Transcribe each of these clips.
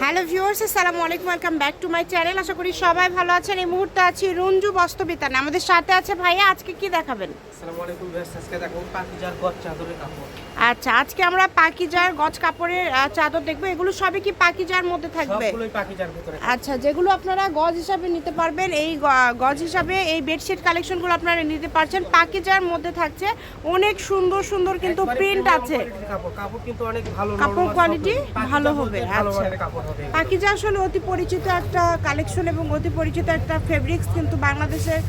Hello viewers আসসালামু আলাইকুম welcome back to my channel. আশা করি সবাই ভালো আছেন। এই মুহূর্তে আছি রঞ্জু বস্তবিতান আমাদের সাথে আছে ভাইয়া আজকে কি দেখাবেন? আসসালামু আলাইকুম আজকে দেখো পাকিজার গজ চাদরের কাপড়। আচ্ছা আজকে আমরা পাকিজার গজ কাপড়ের চাদর দেখব। এগুলো সবই কি পাকিজার মধ্যে থাকবে? সবগুলোই পাকিজার ভিতরে আচ্ছা যেগুলো আপনারা গজ হিসাবে নিতে পারবেন এই গজ হিসাবে এই বেডশিট কালেকশনগুলো আপনারা নিতে পারছেন। পাকিজার মধ্যে থাকছে অনেক সুন্দর সুন্দর কিন্তু প্রিন্ট আছে। কাপড়। কাপড় কিন্তু অনেক ভালো কাপড় পাকিজা ভালো হবে, আচ্ছা। পাকিজা আসলে অতি পরিচিত একটা কালেকশন এবং অতি পরিচিত একটা ফেব্রিক্স কিন্তু বাংলাদেশের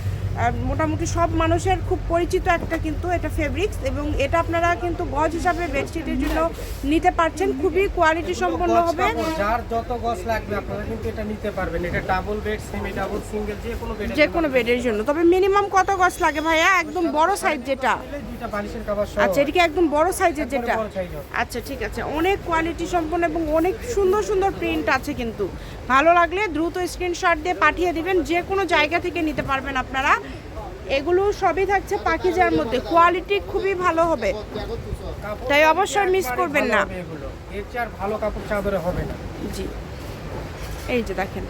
মোটামুটি সব মানুষের খুব পরিচিত একটা কিন্তু এটা ফেব্রিক্স এবং এটা আপনারা কিন্তু গজ হিসাবে বেডশিটের জন্য নিতে পারছেন। খুবই কোয়ালিটি সম্পন্ন হবে। যার যত গজ লাগবে আপনারা কিন্তু এটা নিতে পারবেন। এটা double bed semi double single যে কোনো বেড যে কোনো বেডের জন্য। তবে মিনিমাম কত গজ লাগে ভাইয়া? একদম বড় সাইজ যেটা। আচ্ছা আচ্ছা এদিকে একদম বড় সাইজের যেটা। আচ্ছা ঠিক আছে। অনেক কোয়ালিটি সম্পন্ন এবং অনেক সুন্দর সুন্দর প্রিন্ট আছে কিন্তু। ভালো লাগলে দ্রুত স্ক্রিনশট দিয়ে পাঠিয়ে দিবেন। যে কোনো জায়গা থেকে নিতে পারবেন আপনারা। এগুলো সবই থাকছে পাখিজার মধ্যে। কোয়ালিটি খুবই ভালো হবে। তাই অবশ্যই মিস করবেন না। ভালো কাপড় চাদরে হবে না। জি। এই যে দেখেন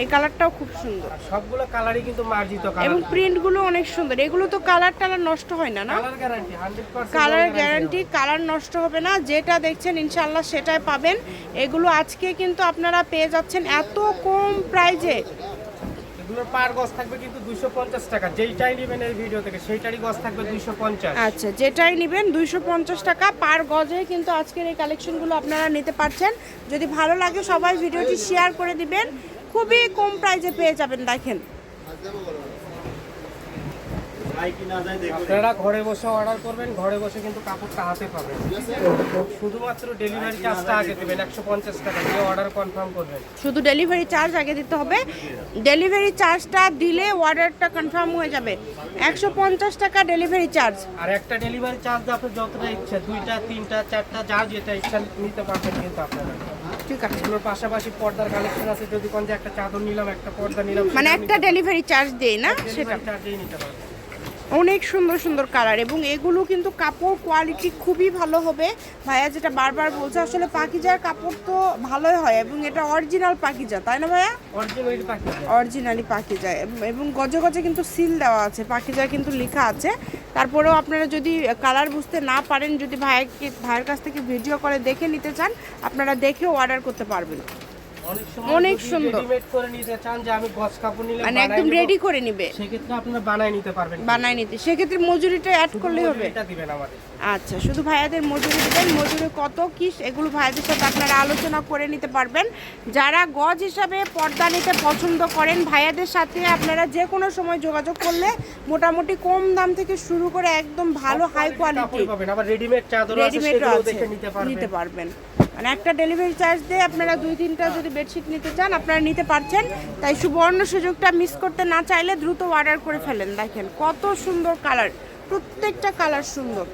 এই কালারটাও খুব সুন্দর। সবগুলো কালারই কিন্তু মার্জিত কালার। এবং প্রিন্টগুলো অনেক সুন্দর। এগুলো তো কালার টালার নষ্ট হয় না না? Colour guarantee 100% colour guarantee colour নষ্ট হবে না। যেটা দেখছেন ইনশাল্লাহ সেটাই পাবেন। এগুলো আজকে কিন্তু আপনারা পেয়ে যাচ্ছেন এত কম প্রাইজে এগুলোর পার গজ থাকবে কিন্তু 250 টাকা। যেইটাই নেবেন এই ভিডিও থেকে, সেইটারই গজ থাকবে 250 আচ্ছা যেটাই নেবেন দুইশো পঞ্চাশ টাকা পার গজে কিন্তু আজকের এই কালেকশনগুলো আপনারা নিতে পারছেন। যদি ভালো লাগে সবাই ভিডিওটি শেয়ার করে দিবেন। খুবই কম প্রাইজে পেয়ে যাবেন, দেখেন। আপনারা ঘরে বসে অর্ডার করবেন ঘরে বসে কিন্তু কাপড়টা হাতে পাবেন। শুধুমাত্র ডেলিভারি চার্জটা আগে দেবেন একশো পঞ্চাশ টাকা দিয়ে অর্ডার কনফার্ম করবেন। শুধু ডেলিভারি চার্জ আগে দিতে হবে। ডেলিভারি চার্জটা দিলে অর্ডারটা কনফার্ম হয়ে যাবে। একশো পঞ্চাশ টাকা ডেলিভারি চার্জ আর একটা ডেলিভারি চার্জ আপনার যতটা ইচ্ছা দুইটা তিনটা চারটা যার যেটা ইচ্ছা নিতে পারবেন কিন্তু আপনারা। ঠিক আছে। এগুলোর পাশাপাশি পর্দার কালেকশন আছে যদি কোন যে একটা চাদর নিলাম একটা পর্দা নিলাম মানে একটা ডেলিভারি চার্জ দেই না সেটা। ডেলিভারি চার্জেই নিতে পারবেন। অনেক সুন্দর সুন্দর কালার এবং এগুলো কিন্তু কাপড় কোয়ালিটি খুবই ভালো হবে। ভাইয়া যেটা বারবার বলছে আসলে পাখিজার কাপড় তো ভালোই হয় এবং এটা অরিজিনাল পাখিজা তাই না ভাইয়া? অরিজিনাল পাখি অরিজিনালি পাকিজা এবং গজে গজে কিন্তু সিল দেওয়া আছে পাকিজা কিন্তু লেখা আছে। তারপরেও আপনারা যদি কালার বুঝতে না পারেন যদি ভাইকে ভাইয়ের কাছ থেকে ভিডিও করে দেখে নিতে চান আপনারা দেখেও অর্ডার করতে পারবেন। অনেক সুন্দর। করে নিতে চান যে আমি গজ কাপড় নিলে মানে একদম রেডি করে নিবে। সেক্ষেত্রে আপনারা বানায় নিতে পারবেন। বানায় নিতে। সেক্ষেত্রে মজুরিটা অ্যাড করলেই হবে? এটা দিবেন আমাদের। আচ্ছা শুধু ভাইয়াদের মজুরি দেবেন। মজুরি কত কি এগুলো ভাইয়াদের সাথে আপনারা আলোচনা করে নিতে পারবেন। যারা গজ হিসাবে পর্দা নিতে পছন্দ করেন ভাইয়াদের সাথে আপনারা যে কোনো সময় যোগাযোগ করলে মোটামুটি কম দাম থেকে শুরু করে একদম ভালো হাই কোয়ালিটি পাবেন। আবার রেডিমেড চাদর আছে সেগুলো দেখে নিতে পারবেন। মানে একটা ডেলিভারি চার্জ দিয়ে আপনারা দুই তিনটা যদি বেডশিট নিতে চান, আপনারা নিতে পারছেন। তাই সুবর্ণ সুযোগটা মিস করতে না চাইলে দ্রুত অর্ডার করে ফেলেন। দেখেন কত সুন্দর কালার প্রত্যেকটা কালার সুন্দর।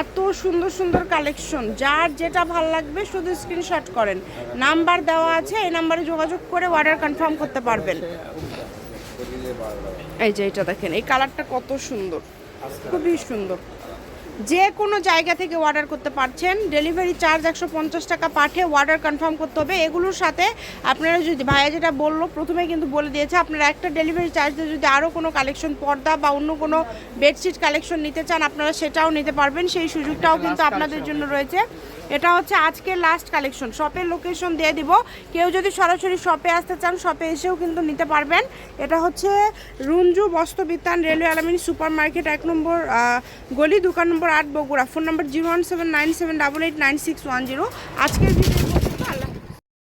এত সুন্দর সুন্দর কালেকশন যার যেটা ভালো লাগবে শুধু স্ক্রিনশট করেন। নাম্বার দেওয়া আছে, এই নাম্বারে যোগাযোগ করে অর্ডার কনফার্ম করতে পারবেন। এই যে এটা দেখেন, এই কালারটা কত সুন্দর। খুবই সুন্দর যে কোনো জায়গা থেকে অর্ডার করতে পারছেন। ডেলিভারি চার্জ একশো পঞ্চাশ টাকা পাঠিয়ে অর্ডার কনফার্ম করতে হবে। এগুলোর সাথে আপনারা যদি ভাইয়া যেটা বলল প্রথমে কিন্তু বলে দিয়েছে আপনারা একটা ডেলিভারি চার্জ দিয়ে যদি আরও কোনো কালেকশন পর্দা বা অন্য কোনো বেডশিট কালেকশন নিতে চান আপনারা সেটাও নিতে পারবেন। সেই সুযোগটাও কিন্তু আপনাদের জন্য রয়েছে। এটা হচ্ছে আজকের লাস্ট কালেকশন শপের লোকেশন দিয়ে দিব। কেউ যদি সরাসরি শপে আসতে চান শপে এসেও কিন্তু নিতে পারবেন। এটা হচ্ছে Runju Bastrabitan railway Alamini super market এক নম্বর গলি দোকান নম্বর আট বগুড়া, ফোন নম্বর zero one seven nine seven double eight nine six one zero. আজকের ভিডিও